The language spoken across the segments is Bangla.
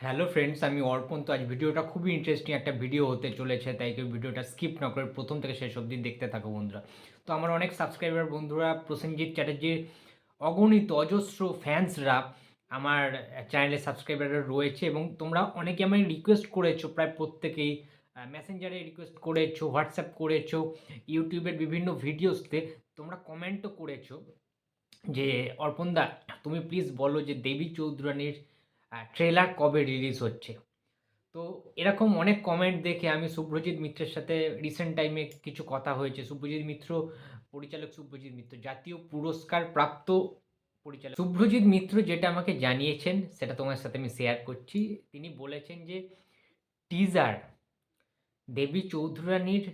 হ্যালো ফ্রেন্ডস, আমি অর্পণ। তো আজ ভিডিওটা খুবই ইন্টারেস্টিং একটা ভিডিও হতে চলেছে, তাই কেউ ভিডিওটা স্কিপ না করে প্রথম থেকে শেষ অবধি দেখতে থাকো বন্ধুরা। তো আমার অনেক সাবস্ক্রাইবার বন্ধুরা, প্রসেনজিৎ চ্যাটার্জির অগণিত অজস্র ফ্যান্সরা আমার চ্যানেলে সাবস্ক্রাইবাররা রয়েছে এবং তোমরা অনেকে আমায় রিকোয়েস্ট করেছ, প্রায় প্রত্যেকেই মেসেঞ্জারে রিকোয়েস্ট করেছ হোয়াটসঅ্যাপ করেছ ইউটিউবের বিভিন্ন ভিডিওসতে তোমরা কমেন্টও করেছ যে অর্পণদা তুমি প্লিজ বলো যে দেবী চৌধুরানীর ট্রেলার কবে রিলিজ হচ্ছে? তো এরকম অনেক কমেন্ট দেখে আমি শুভ্রজিৎ মিত্রের সাথে রিসেন্ট টাইমে কিছু কথা হয়েছে। শুভ্রজিৎ মিত্র, পরিচালক শুভ্রজিৎ মিত্র, জাতীয় পুরস্কার প্রাপ্ত পরিচালক শুভ্রজিৎ মিত্র যেটা আমাকে জানিয়েছেন, সেটা তোমার সাথে আমি শেয়ার করছি। তিনি বলেছেন যে টিজার দেবী চৌধুরানীর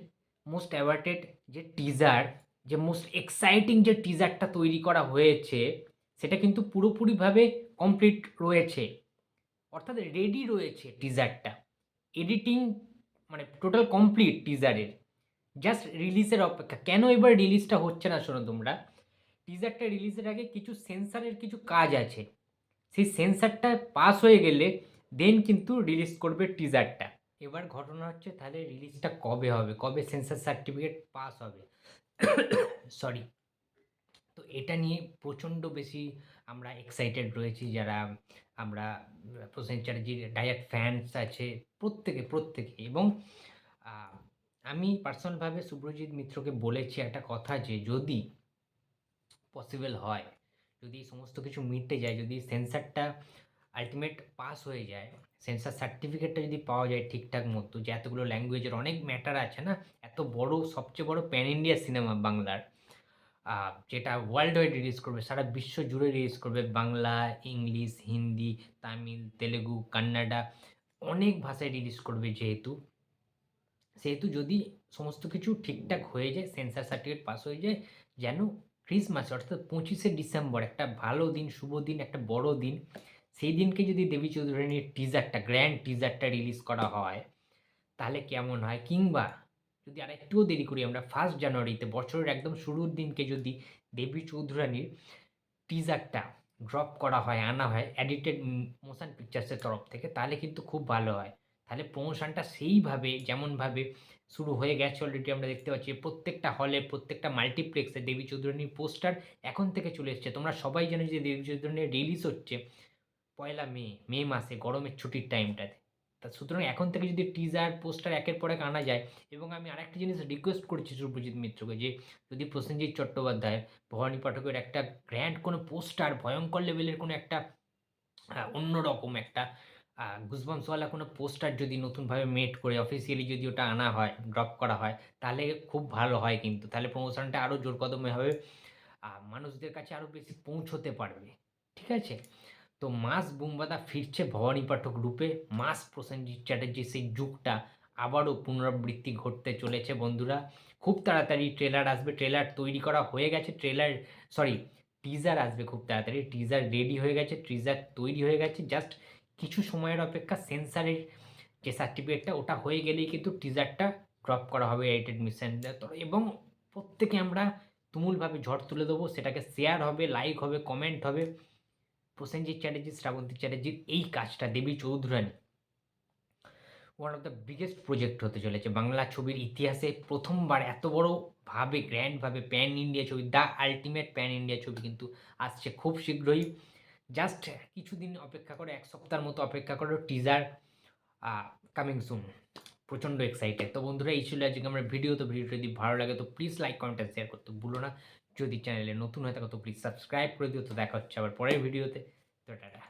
মোস্ট অ্যাওয়ার্টেড যে টিজার যে মোস্ট এক্সাইটিং যে টিজারটা তৈরি করা হয়েছে, সেটা কিন্তু পুরোপুরিভাবে কমপ্লিট রয়েছে। অর্থাৎ রেডি রয়েছে টিজারটা এডিটিং মানে টোটাল কমপ্লিট টিজারের জাস্ট রিলিজের অপেক্ষা। কেন এবার রিলিজটা হচ্ছে না শোনো তোমরা? টিজারটা রিলিজের আগে কিছু সেন্সারের কিছু কাজ আছে। সেই সেন্সারটা পাস হয়ে গেলে দেন কিন্তু রিলিজ করবে টিজারটা এবার ঘটনা হচ্ছে তাহলে রিলিজটা কবে হবে? কবে সেন্সার সার্টিফিকেট পাস হবে? সরি তো এটা নিয়ে প্রচণ্ড বেশি আমরা এক্সাইটেড রয়েছি যারা আমরা, প্রসেন চ্যাটার্জির ডায়াট ফ্যান্স আছে প্রত্যেকে প্রত্যেকে। এবং আমি পার্সোনালভাবে শুভ্রজিৎ মিত্রকে বলেছি একটা কথা যে যদি পসিবল হয়, যদি সমস্ত কিছু মিটে যায়, যদি সেন্সারটা আলটিমেট পাস হয়ে যায়, সেন্সার সার্টিফিকেটটা যদি পাওয়া যায় ঠিকঠাক মতো, যে এতগুলো ল্যাঙ্গুয়েজের অনেক ম্যাটার আছে না, এত বড়, সবচেয়ে বড় প্যান ইন্ডিয়া সিনেমা বাংলার যেটা ওয়ার্ল্ড ওয়াইড রিলিজ করবে, সারা বিশ্ব জুড়ে রিলিজ করবে, বাংলা, ইংলিশ, হিন্দি, তামিল, তেলেগু, কান্নাডা, অনেক ভাষায় রিলিজ করবে যেহেতু। সেহেতু যদি সমস্ত কিছু ঠিকঠাক হয়ে যায় সেন্সার সার্টিফিকেট পাস হয়ে যায়, যেন ক্রিসমাস অর্থাৎ পঁচিশে ডিসেম্বর, একটা ভালো দিন, শুভ দিন, একটা বড় দিন, সেই দিনকে যদি দেবী চৌধুরানীর টিজারটা গ্র্যান্ড টিজারটা রিলিজ করা হয়, তাহলে কেমন হয়? কিংবা যদি আর একটুও দেরি করি, আমরা ফার্স্ট জানুয়ারিতে, বছরের একদম শুরুর দিনকে যদি দেবী চৌধুরানীর টিজারটা ড্রপ করা হয়, আনা হয় এডিটেড মোশন পিকচার্সের তরফ থেকে, তাহলে কিন্তু খুব ভালো হয়। তাহলে প্রমোশনটা সেইভাবে, যেমনভাবে শুরু হয়ে গেছে অলরেডি আমরা দেখতে পাচ্ছি, প্রত্যেকটা হলে প্রত্যেকটা মাল্টিপ্লেক্সে দেবী চৌধুরানীর পোস্টার এখন থেকে চলে এসছে। তোমরা সবাই জানো যে দেবী চৌধুরানীর রিলিজ হচ্ছে পয়লা মে মে মাসে, গরমের ছুটির টাইমটাতে তা সুতরাং এখন থেকে যদি টিজার পোস্টার একের পর এক আনা যায়, এবং আমি আরেকটা জিনিস রিকোয়েস্ট করছি সুপ্রজিৎ মিত্রকে যে, যদি প্রসেনজিৎ চট্টোপাধ্যায়, ভবানী পাঠকের একটা গ্র্যান্ড কোনো পোস্টার ভয়ঙ্কর লেভেলের কোনো একটা অন্যরকম একটা গুজবামসওয়ালা কোনো পোস্টার যদি নতুনভাবে মেট করে অফিসিয়ালি যদি ওটা আনা হয় ড্রপ করা হয়, তাহলে খুব ভালো হয় কিন্তু। তাহলে প্রমোশনটা আরও জোর কদমে হবে মানুষদের কাছে আরও বেশি পৌঁছতে পারবে। ঠিক আছে? তো মাস বুম্বাদা ফিরছে ভবানী পাঠক রূপে। মাস প্রসেনজিৎ চ্যাটার্জির সেই যুগটা আবারও পুনরাবৃত্তি ঘটতে চলেছে বন্ধুরা। খুব তাড়াতাড়ি ট্রেলার আসবে ট্রেলার তৈরি করা হয়ে গেছে ট্রেলার সরি টিজার আসবে খুব তাড়াতাড়ি টিজার রেডি হয়ে গেছে টিজার তৈরি হয়ে গেছে। জাস্ট কিছু সময়ের অপেক্ষা সেন্সারের যে সার্টিফিকেটটা ওটা হয়ে গেলেই কিন্তু টিজারটা ড্রপ করা হবে এডিটেড মিশন এবং প্রত্যেকে আমরা তুমুলভাবে ঝড় তুলে দেবো, সেটাকে শেয়ার হবে লাইক হবে কমেন্ট হবে। প্রসেনজিৎ চ্যাটার্জি, শ্রাবন্তী চ্যাটার্জির এই কাজটা Devi Chowdhurani one of the biggest project হতে চলেছে। বাংলা ছবির ইতিহাসে প্রথমবার এত বড় ভাবে গ্র্যান্ডভাবে প্যান ইন্ডিয়া ছবি দ্য আলটিমেট প্যান ইন্ডিয়া ছবি কিন্তু আসছে খুব শীঘ্রই। জাস্ট কিছুদিন অপেক্ষা করে, এক সপ্তাহের মতো অপেক্ষা করো টিজার কামিং সুন প্রচণ্ড এক্সাইটেড তো বন্ধুরা, এই ছিল আজকে আমার ভিডিও তো ভিডিওটা যদি ভালো লাগে, তো প্লিজ লাইক কমেন্ট শেয়ার করতে ভুলো না। যদি চ্যানেলে নতুন হয় থাকো, তো প্লিজ সাবস্ক্রাইব করে দিও। তো দেখা হচ্ছে আবার পরের ভিডিওতে তো টাটা।